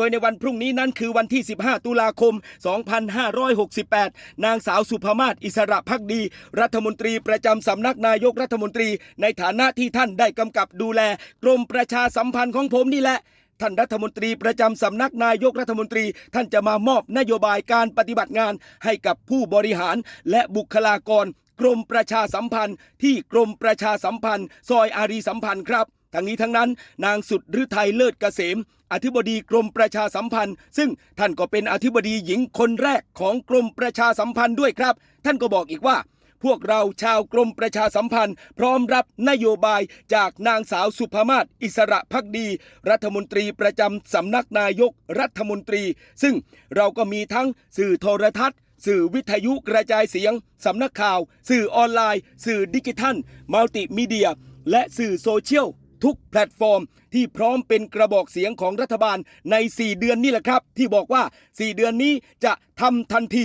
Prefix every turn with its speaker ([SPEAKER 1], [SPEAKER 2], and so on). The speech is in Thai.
[SPEAKER 1] โดยในวันพรุ่งนี้นั้นคือวันที่ 15 ตุลาคม 2568 นางสาวสุภมาศอิสระพักดี รัฐมนตรีประจำสำนักนายกรัฐมนตรี ในฐานะที่ท่านได้กำกับดูแล กรมประชาสัมพันธ์ของผมนี่แหละท่านรัฐมนตรีประจำสำนักนายกรัฐมนตรี ท่านจะมามอบนโยบายการปฏิบัติงานให้กับผู้บริหารและบุคลากร กรมประชาสัมพันธ์ ที่กรมประชาสัมพันธ์ ซอยอารีสัมพันธ์ครับ ทั้งนี้ทั้งนั้น นางสุดฤทัยเลิศเกษม อธิบดีกรมประชาสัมพันธ์ ซึ่งท่านก็เป็นอธิบดีหญิงคนแรกของกรมประชาสัมพันธ์ด้วยครับ ท่านก็บอกอีกว่า พวกเราชาวกรมประชาสัมพันธ์ พร้อมรับนโยบายจากนางสาวสุภามาศอิสระพักดี รัฐมนตรีประจำสำนักนายกรัฐมนตรี ซึ่งเราก็มีทั้งสื่อโทรทัศน์สื่อวิทยุกระจายเสียง สำนักข่าว สื่อออนไลน์ สื่อดิจิทัล มัลติมีเดีย และสื่อโซเชียล ทุกแพลตฟอร์ม ที่พร้อมเป็นกระบอกเสียงของรัฐบาลใน 4 เดือนนี่แหละครับ ที่บอกว่า 4 เดือนนี้จะทำทันที